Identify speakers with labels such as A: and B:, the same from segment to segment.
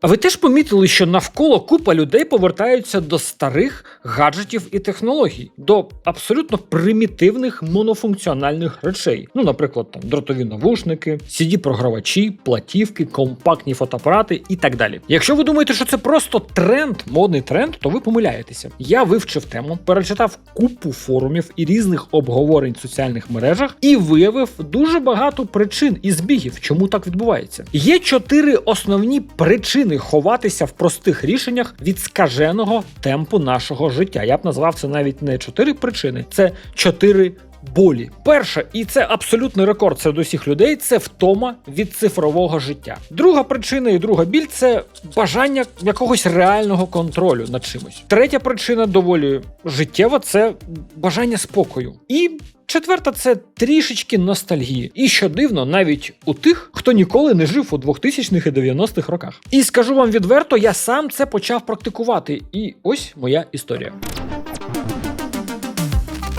A: А ви теж помітили, що навколо купа людей повертаються до старих гаджетів і технологій, до абсолютно примітивних монофункціональних речей. Ну, наприклад, там дротові навушники, CD-програвачі, платівки, компактні фотоапарати і так далі. Якщо ви думаєте, що це просто тренд, модний тренд, то ви помиляєтеся. Я вивчив тему, перечитав купу форумів і різних обговорень в соціальних мережах і виявив дуже багато причин і збігів, чому так відбувається. Є чотири основні причини ховатися в простих рішеннях від скаженого темпу нашого життя. Я б назвав це навіть не чотири причини, це чотири. Болі. Перша, і це абсолютний рекорд серед усіх людей, це втома від цифрового життя. Друга причина і друга біль це бажання якогось реального контролю над чимось. Третя причина доволі життєва це бажання спокою. І Четверта це трішечки ностальгії. І що дивно, навіть у тих, хто ніколи не жив у 2000-х і 90-х роках. І скажу вам відверто, я сам це почав практикувати. І ось моя історія.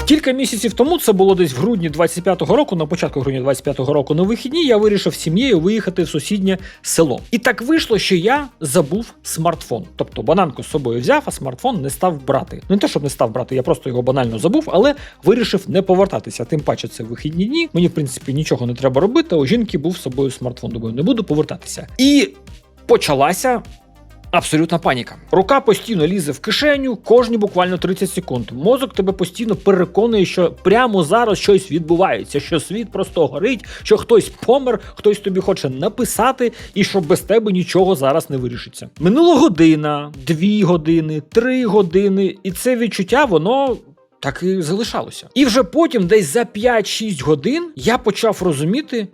A: Кілька місяців тому, це було десь в грудні 25-го року, на початку грудня 25-го року, на вихідні я вирішив сім'єю виїхати в сусіднє село. І так вийшло, що я забув смартфон. Тобто бананку з собою взяв, а смартфон не став брати. Ну не те, щоб не став брати, я просто його банально забув, але вирішив не повертатися. Тим паче це вихідні дні. Мені, в принципі, нічого не треба робити. У жінки був з собою смартфон. Думаю, не буду повертатися. І почалася Абсолютна паніка. Рука постійно лізе в кишеню, кожні буквально 30 секунд. Мозок тебе постійно переконує, що прямо зараз щось відбувається, що світ просто горить, що хтось помер, хтось тобі хоче написати, і що без тебе нічого зараз не вирішиться. Минула година, дві години, три години, і це відчуття, воно. Так і залишалося. І вже потім, десь за 5-6 годин, я почав розуміти,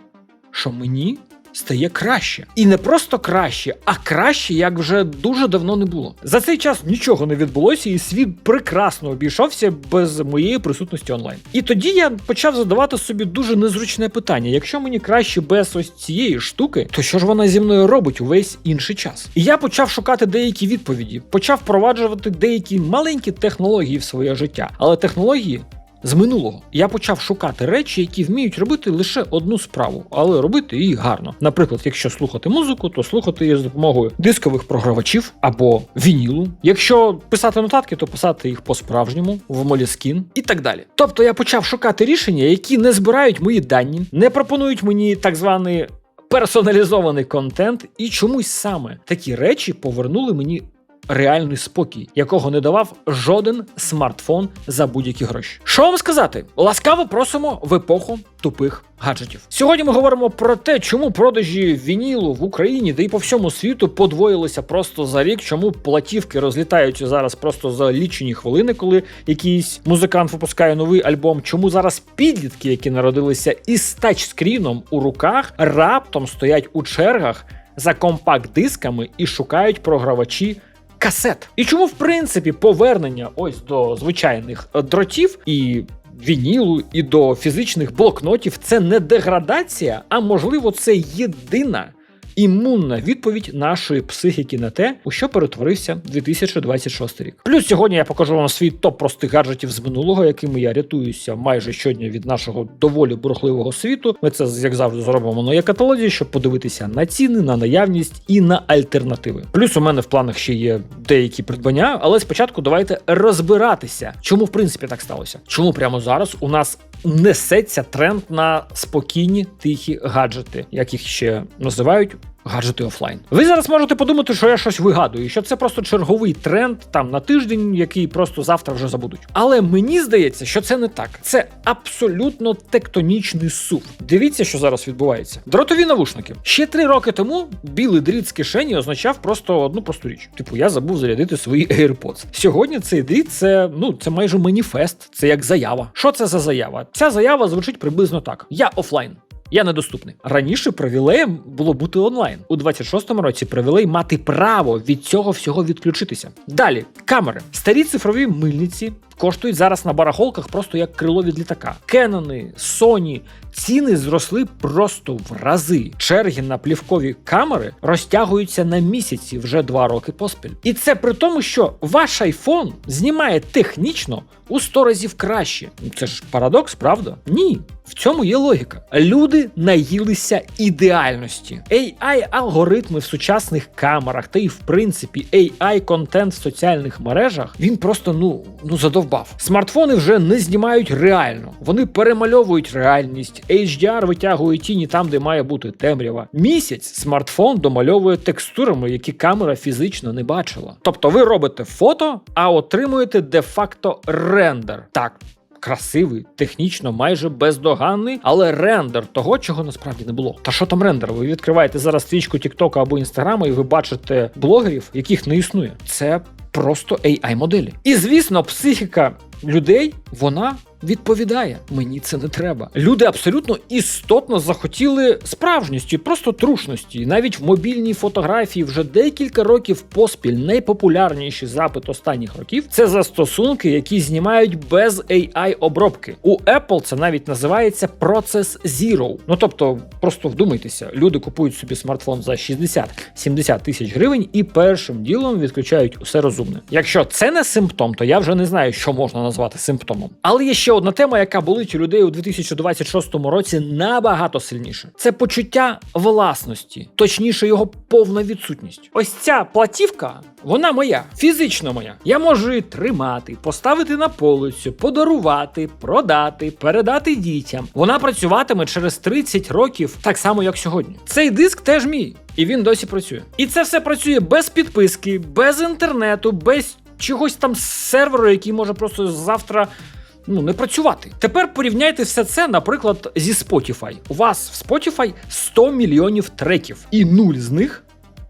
A: що мені стає краще. І не просто краще, а краще, як вже дуже давно не було. За цей час нічого не відбулося, і світ прекрасно обійшовся без моєї присутності онлайн. І тоді я почав задавати собі дуже незручне питання: якщо мені краще без ось цієї штуки, то що ж вона зі мною робить увесь інший час? І я почав шукати деякі відповіді, почав впроваджувати деякі маленькі технології в своє життя, але технології з минулого. Я почав шукати речі, які вміють робити лише одну справу, але робити її гарно. Наприклад, якщо слухати музику, то слухати її з допомогою дискових програвачів або вінілу. Якщо писати нотатки, то писати їх по-справжньому в Moleskine і так далі. Тобто я почав шукати рішення, які не збирають мої дані, не пропонують мені так званий персоналізований контент, і чомусь саме такі речі повернули мені реальний спокій, якого не давав жоден смартфон за будь-які гроші. Що вам сказати? Ласкаво просимо в епоху тупих гаджетів. Сьогодні ми говоримо про те, чому продажі вінілу в Україні, де й по всьому світу подвоїлися просто за рік, чому платівки розлітаються зараз просто за лічені хвилини, коли якийсь музикант випускає новий альбом. Чому зараз підлітки, які народилися із тачскріном у руках, раптом стоять у чергах за компакт-дисками і шукають програвачі касет. І чому, в принципі, повернення ось до звичайних е, дротів і. Вінілу і до фізичних блокнотів це не деградація, а можливо, це єдина імунна відповідь нашої психіки на те, у що перетворився 2026 рік. Плюс сьогодні я покажу вам свій топ простих гаджетів з минулого, якими я рятуюся майже щодня від нашого доволі бурхливого світу. Ми це як завжди зробимо на каталозі, щоб подивитися на ціни, на наявність і на альтернативи. Плюс у мене в планах ще є деякі придбання, але спочатку давайте розбиратися, чому в принципі так сталося. Чому прямо зараз у нас несеться тренд на спокійні тихі гаджети, як їх ще називають. Гаджети офлайн. Ви зараз можете подумати, що я щось вигадую, що це просто черговий тренд там на тиждень, який просто завтра вже забудуть. Але мені здається, що це не так. Це абсолютно тектонічний сув. Дивіться, що зараз відбувається. Дротові навушники. Ще три роки тому білий дріт з кишені означав просто одну просту річ. Типу, я забув зарядити свої AirPods. Сьогодні цей дріт це ну це майже маніфест, це як заява. Що це за заява? Ця заява звучить приблизно так: я офлайн. Я недоступний. Раніше привілеєм було бути онлайн. У 26-му році привілей мати право від цього всього відключитися. Далі камери, старі цифрові мильниці, коштують зараз на барахолках просто як крило від літака. Кенони, Sony, ціни зросли просто в рази. Черги на плівкові камери розтягуються на місяці вже два роки поспіль. І це при тому, що ваш iPhone знімає технічно у 100 разів краще. Це ж парадокс, правда? Ні. В цьому є логіка. Люди наїлися ідеальності. AI-алгоритми в сучасних камерах та і в принципі AI-контент в соціальних мережах він просто ну, ну задовбав. Смартфони вже не знімають реально. Вони перемальовують реальність. HDR витягує тіні там, де має бути темрява. Місяць смартфон домальовує текстурами, які камера фізично не бачила. Тобто ви робите фото, а отримуєте де-факто рендер. Так, красивий, технічно майже бездоганний, але рендер того, чого насправді не було. Та що там рендер? Ви відкриваєте зараз стрічку TikTok або Інстаграма, і ви бачите блогерів, яких не існує. Це просто AI-моделі. І звісно, психіка людей вона. Відповідає, мені це не треба. Люди абсолютно істотно захотіли справжності, просто трушності. Навіть в мобільній фотографії вже декілька років поспіль найпопулярніший запит останніх років це застосунки, які знімають без AI обробки. У Apple це навіть називається процес Zero. Ну тобто, просто вдумайтеся, люди купують собі смартфон за 60-70 тисяч гривень і першим ділом відключають усе розумне. Якщо це не симптом, то я вже не знаю, що можна назвати симптомом. Але є ще одна тема, яка болить у людей у 2026 році набагато сильніше. Це почуття власності, точніше, його повна відсутність. Ось ця платівка, вона моя, фізично моя. Я можу її тримати, поставити на полицю, подарувати, продати, передати дітям. Вона працюватиме через 30 років, так само як сьогодні. Цей диск теж мій, і він досі працює. І це все працює без підписки, без інтернету, без чогось там серверу, який може просто завтра ну, не працювати. Тепер порівняйте все це, наприклад, зі Spotify. У вас в Spotify 100 мільйонів треків, і нуль з них.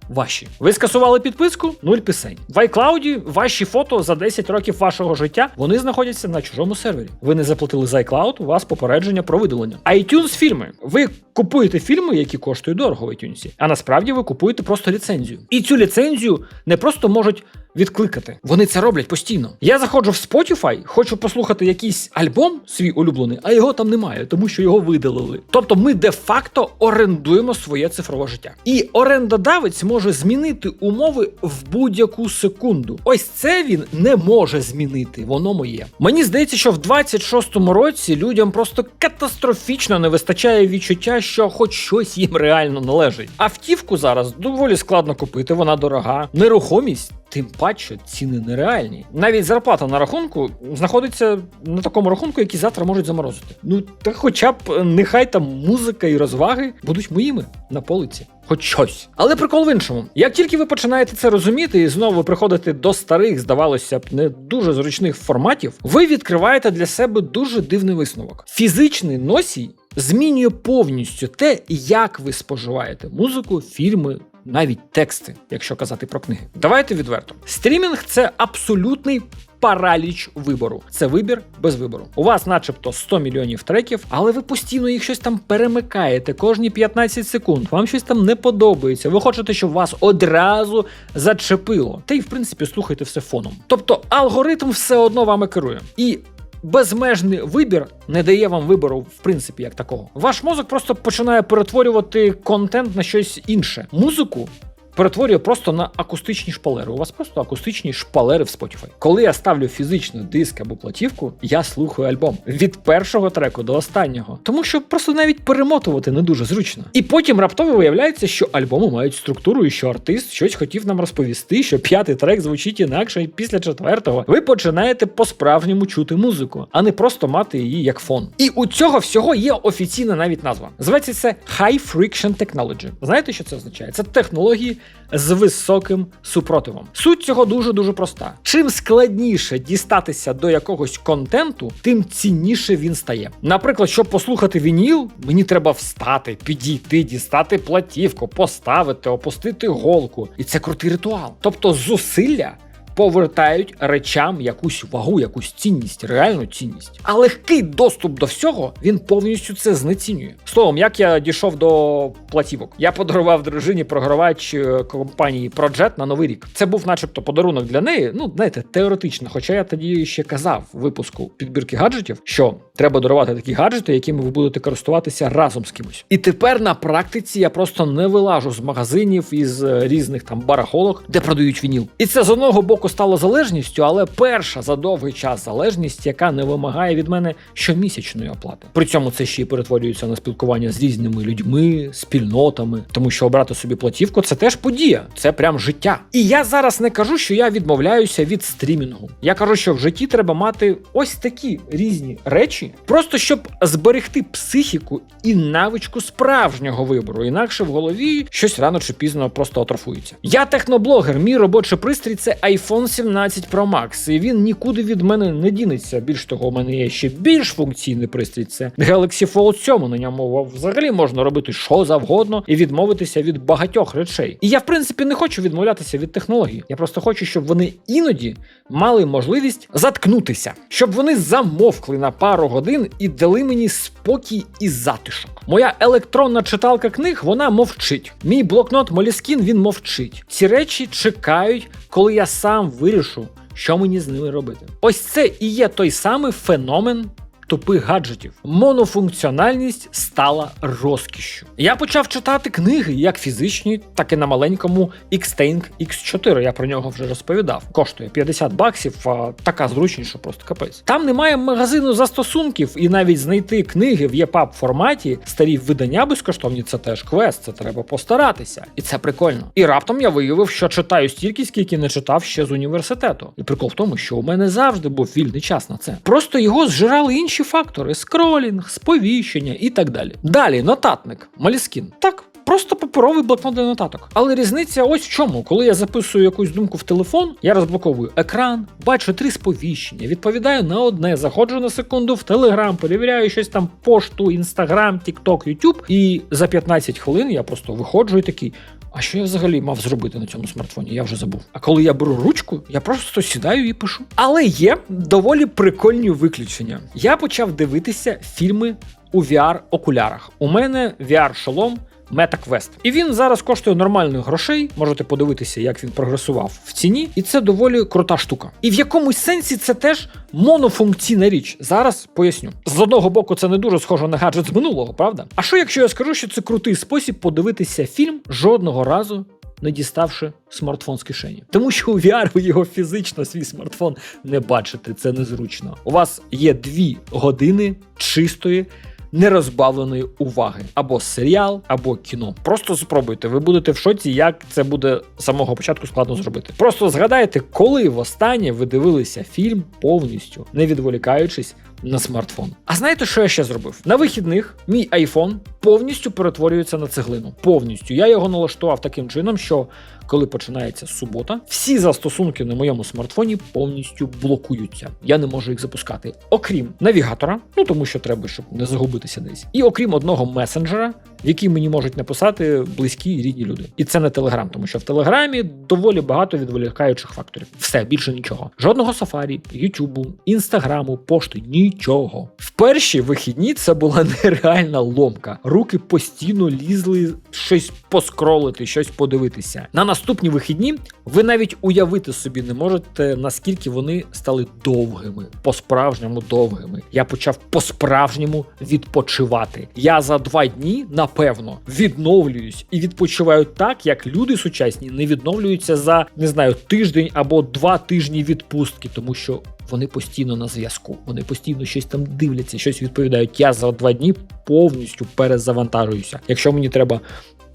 A: Ваші. Ви скасували підписку? Нуль пісень. В iCloud ваші фото за 10 років вашого життя вони знаходяться на чужому сервері. Ви не заплатили за iCloud, у вас попередження про видалення. iTunes фільми. Ви купуєте фільми, які коштують дорого в iTunes, а насправді ви купуєте просто ліцензію. І цю ліцензію не просто можуть відкликати. Вони це роблять постійно. Я заходжу в Spotify, хочу послухати якийсь альбом свій улюблений, а його там немає, тому що його видалили. Тобто ми де-факто орендуємо своє цифрове життя. І орендодавець може змінити умови в будь-яку секунду. Ось це він не може змінити, воно моє. Мені здається, що в 26-му році людям просто катастрофічно не вистачає відчуття, що хоч щось їм реально належить. Автівку зараз доволі складно купити, вона дорога. Нерухомість. Тим паче ціни нереальні. Навіть зарплата на рахунку знаходиться на такому рахунку, який завтра можуть заморозити. Ну та хоча б е, нехай там музика і розваги будуть моїми на полиці. Хоч щось. Але прикол в іншому. Як тільки ви починаєте це розуміти і знову приходите до старих, здавалося б, не дуже зручних форматів, ви відкриваєте для себе дуже дивний висновок. Фізичний носій змінює повністю те, як ви споживаєте музику, фільми, навіть тексти, якщо казати про книги. Давайте відверто. Стрімінг це абсолютний. Параліч вибору це вибір без вибору. У вас, начебто, 100 мільйонів треків, але ви постійно їх щось там перемикаєте кожні 15 секунд. Вам щось там не подобається. Ви хочете, щоб вас одразу зачепило. Та й в принципі слухайте все фоном. Тобто алгоритм все одно вами керує. І безмежний вибір не дає вам вибору, в принципі, як такого. Ваш мозок просто починає перетворювати контент на щось інше. Музику. Перетворює просто на акустичні шпалери. У вас просто акустичні шпалери в Spotify. Коли я ставлю фізично диск або платівку, я слухаю альбом від першого треку до останнього, тому що просто навіть перемотувати не дуже зручно. І потім раптово виявляється, що альбоми мають структуру, і що артист щось хотів нам розповісти, що п'ятий трек звучить інакше, і після четвертого ви починаєте по-справжньому чути музику, а не просто мати її як фон. І у цього всього є офіційна навіть назва. Зветься це High Friction Technology. Знаєте, що це означає? Це технології з високим супротивом. Суть цього дуже дуже проста. Чим складніше дістатися до якогось контенту, тим цінніше він стає. Наприклад, щоб послухати вініл, мені треба встати, підійти, дістати платівку, поставити, опустити голку. І це крутий ритуал. Тобто зусилля. Повертають речам якусь вагу, якусь цінність, реальну цінність. А легкий доступ до всього він повністю це знецінює. Словом, як я дійшов до платівок, я подарував дружині програвач е, компанії Projet на новий рік. Це був, начебто, подарунок для неї. Ну, знаєте, теоретично. Хоча я тоді ще казав в випуску підбірки гаджетів, що треба дарувати такі гаджети, якими ви будете користуватися разом з кимось. І тепер на практиці я просто не вилажу з магазинів із е, різних там барахолок, де продають вініл. І це з одного боку стало залежністю, але перша за довгий час залежність, яка не вимагає від мене щомісячної оплати. При цьому це ще й перетворюється на спілкування з різними людьми, спільнотами, тому що обрати собі платівку це теж подія, це прям життя. І я зараз не кажу, що я відмовляюся від стрімінгу. Я кажу, що в житті треба мати ось такі різні речі, просто щоб зберегти психіку і навичку справжнього вибору. Інакше в голові щось рано чи пізно просто атрофується. Я техноблогер, мій робочий пристрій це iPhone 17 Pro Max, і він нікуди від мене не дінеться. Більш того, у мене є ще більш функційний пристрій. Це Galaxy Fold 7. На ньому взагалі можна робити що завгодно і відмовитися від багатьох речей. І я, в принципі, не хочу відмовлятися від технологій. Я просто хочу, щоб вони іноді мали можливість заткнутися, щоб вони замовкли на пару годин і дали мені спокій і затишок. Моя електронна читалка книг вона мовчить. Мій блокнот Moleskine, він мовчить. Ці речі чекають, коли я сам вирішу, що мені з ними робити. Ось це і є той самий феномен. Тупих гаджетів. Монофункціональність стала розкішшю. Я почав читати книги як фізичні, так і на маленькому Xtank X4. Я про нього вже розповідав. Коштує 50 баксів, а така що просто капець. Там немає магазину застосунків, і навіть знайти книги в EPUB форматі, старі видання безкоштовні це теж квест, це треба постаратися. І це прикольно. І раптом я виявив, що читаю стільки, скільки не читав ще з університету. І прикол в тому, що у мене завжди був вільний час на це. Просто його зжирали інші фактори: скролінг, сповіщення і так далі. Далі нотатник, Маліскін. Так. Просто паперовий блокнот для нотаток. Але різниця ось в чому. Коли я записую якусь думку в телефон, я розблоковую екран, бачу три сповіщення, відповідаю на одне, заходжу на секунду в Телеграм, перевіряю щось там пошту, інстаграм, тікток, ютуб. І за 15 хвилин я просто виходжу і такий. А що я взагалі мав зробити на цьому смартфоні? Я вже забув. А коли я беру ручку, я просто сідаю і пишу. Але є доволі прикольні виключення. Я почав дивитися фільми у VR-окулярах. У мене VR-шолом. MetaQuest. І він зараз коштує нормальних грошей. Можете подивитися, як він прогресував в ціні, і це доволі крута штука. І в якомусь сенсі це теж монофункційна річ. Зараз поясню. З одного боку, це не дуже схоже на гаджет з минулого, правда? А що якщо я скажу, що це крутий спосіб подивитися фільм жодного разу? Не діставши смартфон з кишені, тому що у VR ви його фізично свій смартфон не бачите, це незручно. У вас є дві години чистої нерозбавленої уваги або серіал, або кіно. Просто спробуйте, ви будете в шоці, як це буде з самого початку складно зробити. Просто згадайте, коли востаннє ви дивилися фільм повністю, не відволікаючись на смартфон. А знаєте, що я ще зробив? На вихідних мій iPhone повністю перетворюється на цеглину. Повністю я його налаштував таким чином, що коли починається субота, всі застосунки на моєму смартфоні повністю блокуються. Я не можу їх запускати. Окрім навігатора, ну тому що треба, щоб не загубитися десь. І окрім одного месенджера, який мені можуть написати близькі і рідні люди. І це не Телеграм, тому що в Телеграмі доволі багато відволікаючих факторів. Все більше нічого. Жодного сафарі, Ютубу, інстаграму, пошти, нічого. В перші вихідні це була нереальна ломка. Руки постійно лізли щось поскролити, щось подивитися. На наступні вихідні ви навіть уявити собі не можете, наскільки вони стали довгими, по-справжньому довгими. Я почав по-справжньому відпочивати. Я за два дні, напевно, відновлююсь і відпочиваю так, як люди сучасні не відновлюються за не знаю тиждень або два тижні відпустки, тому що. Вони постійно на зв'язку, вони постійно щось там дивляться, щось відповідають. Я за два дні повністю перезавантажуюся. Якщо мені треба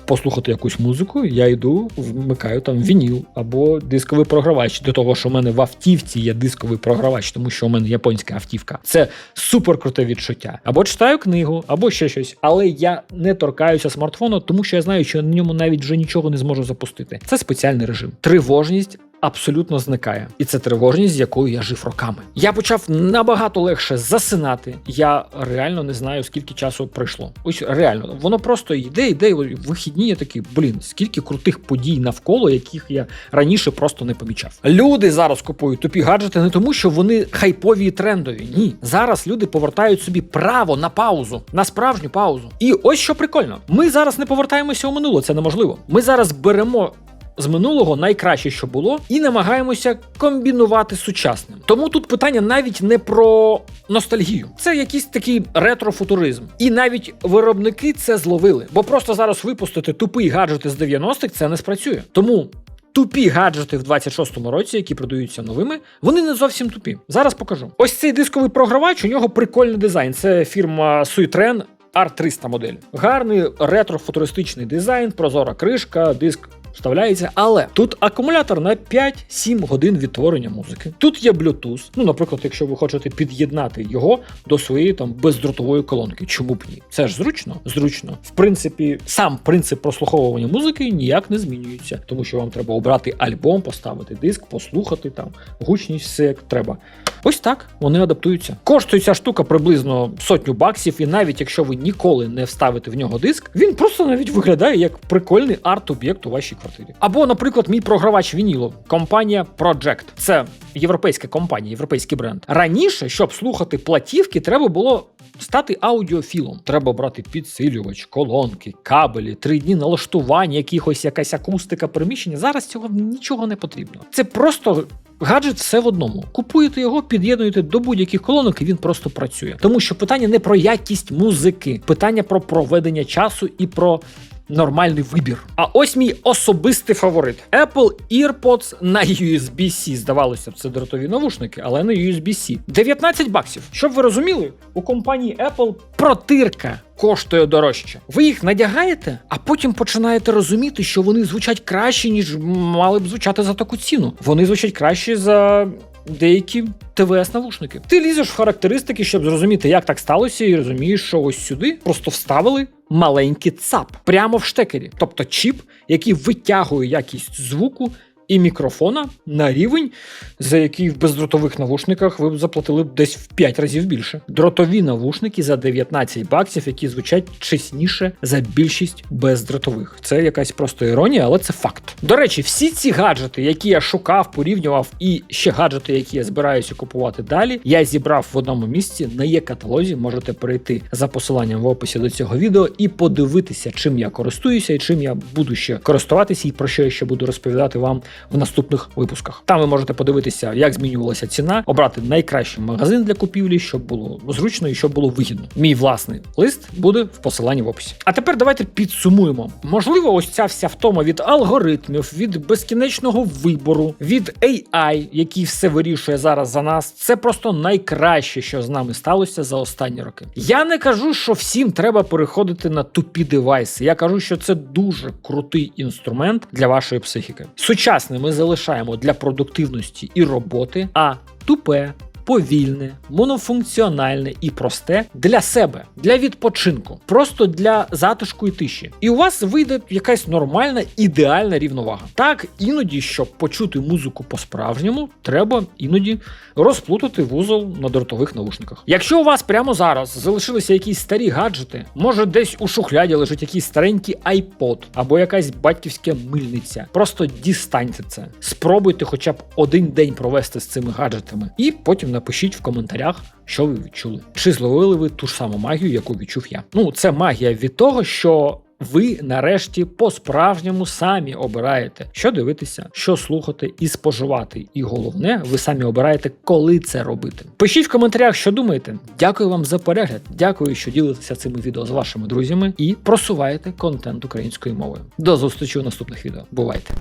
A: послухати якусь музику, я йду, вмикаю там вініл або дисковий програвач. До того, що в мене в автівці є дисковий програвач, тому що у мене японська автівка. Це супер круте відчуття. Або читаю книгу, або ще щось. Але я не торкаюся смартфону, тому що я знаю, що на ньому навіть вже нічого не зможу запустити. Це спеціальний режим. Тривожність абсолютно зникає. І це тривожність, з якою я жив роками. Я почав набагато легше засинати. Я реально не знаю, скільки часу пройшло. Ось реально, воно просто йде, йде, і вихідні я такий, блін, скільки крутих подій навколо, яких я раніше просто не помічав. Люди зараз купують тупі гаджети не тому, що вони хайпові і трендові. Ні, зараз люди повертають собі право на паузу, на справжню паузу. І ось що прикольно: ми зараз не повертаємося у минуле, це неможливо. Ми зараз беремо. З минулого найкраще, що було, і намагаємося комбінувати з сучасним. Тому тут питання навіть не про ностальгію, це якийсь такий ретрофутуризм. І навіть виробники це зловили, бо просто зараз випустити тупий гаджети з 90-х це не спрацює. Тому Тупі гаджети в 26-му році, які продаються новими, вони не зовсім тупі. Зараз покажу. Ось цей дисковий програвач, у нього прикольний дизайн. Це фірма Suitren R300 модель. Гарний ретро-футуристичний дизайн, прозора кришка, диск. Вставляється, але тут акумулятор на 5-7 годин відтворення музики. Тут є Bluetooth. Ну, наприклад, якщо ви хочете під'єднати його до своєї там бездротової колонки. Чому б ні? Це ж зручно? Зручно. В принципі, сам принцип прослуховування музики ніяк не змінюється, тому що вам треба обрати альбом, поставити диск, послухати там гучність, все як треба. Ось так вони адаптуються. Коштує ця штука приблизно сотню баксів, і навіть якщо ви ніколи не вставите в нього диск, він просто навіть виглядає як прикольний арт-об'єкт у вашій квартирі. Або, наприклад, мій програвач вінілу, компанія Project. Це європейська компанія, європейський бренд. Раніше, щоб слухати платівки, треба було. Стати аудіофілом треба брати підсилювач, колонки, кабелі, три дні налаштування, якихось якась акустика приміщення. Зараз цього нічого не потрібно. Це просто гаджет все в одному. Купуєте його, під'єднуєте до будь-яких колонок, і він просто працює. Тому що питання не про якість музики, питання про проведення часу і про. Нормальний вибір. А ось мій особистий фаворит: Apple EarPods на USB-C. Здавалося б, це дротові навушники, але на USB-C. 19 баксів. Щоб ви розуміли, у компанії Apple протирка коштує дорожче. Ви їх надягаєте, а потім починаєте розуміти, що вони звучать краще, ніж мали б звучати за таку ціну. Вони звучать краще за. Деякі ТВС-навушники. Ти лізеш в характеристики, щоб зрозуміти, як так сталося, і розумієш, що ось сюди просто вставили маленький ЦАП прямо в штекері, тобто чіп, який витягує якість звуку. І мікрофона на рівень, за який в бездротових навушниках ви б заплатили десь в 5 разів більше. Дротові навушники за 19 баксів, які звучать чесніше за більшість бездротових. Це якась просто іронія, але це факт. До речі, всі ці гаджети, які я шукав, порівнював, і ще гаджети, які я збираюся купувати далі, я зібрав в одному місці на є каталозі. Можете перейти за посиланням в описі до цього відео і подивитися, чим я користуюся і чим я буду ще користуватися, і про що я ще буду розповідати вам в наступних випусках. Там ви можете подивитися, як змінювалася ціна, обрати найкращий магазин для купівлі, щоб було зручно і щоб було вигідно. Мій власний лист буде в посиланні в описі. А тепер давайте підсумуємо. Можливо, ось ця вся втома від алгоритмів, від безкінечного вибору, від AI, який все вирішує зараз за нас. Це просто найкраще, що з нами сталося за останні роки. Я не кажу, що всім треба переходити на тупі девайси. Я кажу, що це дуже крутий інструмент для вашої психіки. Сучасний ми залишаємо для продуктивності і роботи, а тупе. Повільне, монофункціональне і просте для себе, для відпочинку, просто для затишку і тиші. І у вас вийде якась нормальна ідеальна рівновага. Так, іноді, щоб почути музику по-справжньому, треба іноді розплутати вузол на дротових наушниках. Якщо у вас прямо зараз залишилися якісь старі гаджети, може десь у шухляді лежить якийсь старенький iPod або якась батьківська мильниця, просто дістаньте це, спробуйте хоча б один день провести з цими гаджетами, і потім напишіть в коментарях, що ви відчули. Чи зловили ви ту ж саму магію, яку відчув я? Ну, це магія від того, що. Ви нарешті по-справжньому самі обираєте, що дивитися, що слухати і споживати. І головне, ви самі обираєте, коли це робити. Пишіть в коментарях, що думаєте. Дякую вам за перегляд. Дякую, що ділитеся цими відео з вашими друзями і просуваєте контент українською мовою. До зустрічі у наступних відео. Бувайте!